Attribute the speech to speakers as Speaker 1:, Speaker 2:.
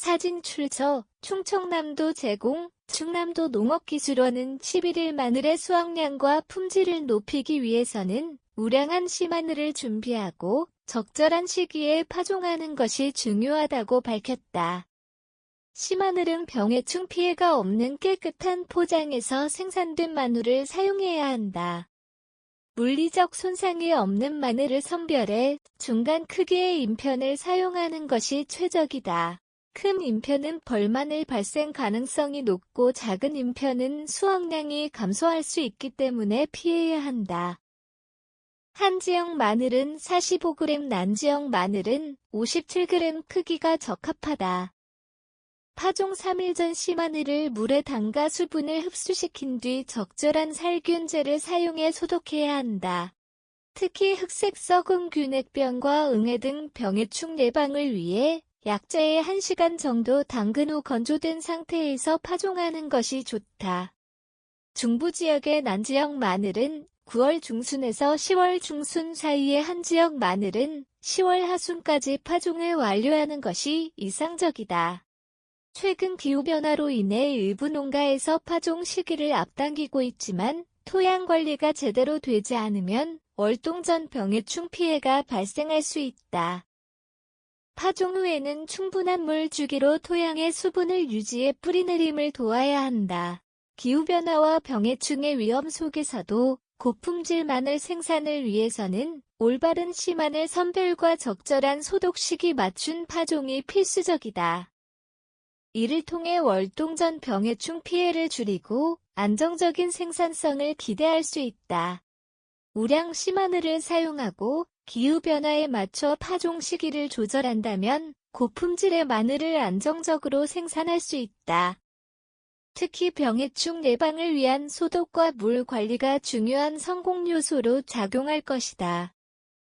Speaker 1: 사진 출처 충청남도 제공 충남도 농업기술원은 11일 마늘의 수확량과 품질을 높이기 위해서는 우량한 씨마늘을 준비하고 적절한 시기에 파종하는 것이 중요하다고 밝혔다. 씨마늘은 병해충 피해가 없는 깨끗한 포장에서 생산된 마늘을 사용해야 한다. 물리적 손상이 없는 마늘을 선별해 중간 크기의 인편을 사용하는 것이 최적이다. 큰 인편은 벌마늘 발생 가능성이 높고 작은 인편은 수확량이 감소할 수 있기 때문에 피해야 한다. 한지역 마늘은 45g, 난지역 마늘은 57g 크기가 적합하다. 파종 3일 전 씨마늘을 물에 담가 수분을 흡수시킨 뒤 적절한 살균제를 사용해 소독해야 한다. 특히 흑색 썩은 균핵병과 응애 등 병해충 예방을 위해 약재에 1시간 정도 담근 후 건조된 상태에서 파종하는 것이 좋다. 중부 지역의 난지역 마늘은 9월 중순에서 10월 중순 사이의 한 지역 마늘은 10월 하순까지 파종을 완료하는 것이 이상적이다. 최근 기후변화로 인해 일부 농가에서 파종 시기를 앞당기고 있지만 토양 관리가 제대로 되지 않으면 월동전 병해충 피해가 발생할 수 있다. 파종 후에는 충분한 물 주기로 토양의 수분을 유지해 뿌리내림을 도와야 한다. 기후변화와 병해충의 위험 속에서도 고품질 마늘 생산을 위해서는 올바른 씨마늘 선별과 적절한 소독 시기 맞춘 파종이 필수적이다. 이를 통해 월동전 병해충 피해를 줄이고 안정적인 생산성을 기대할 수 있다. 우량 씨마늘을 사용하고 기후변화에 맞춰 파종 시기를 조절한다면 고품질의 마늘을 안정적으로 생산할 수 있다. 특히 병해충 예방을 위한 소독과 물 관리가 중요한 성공 요소로 작용할 것이다.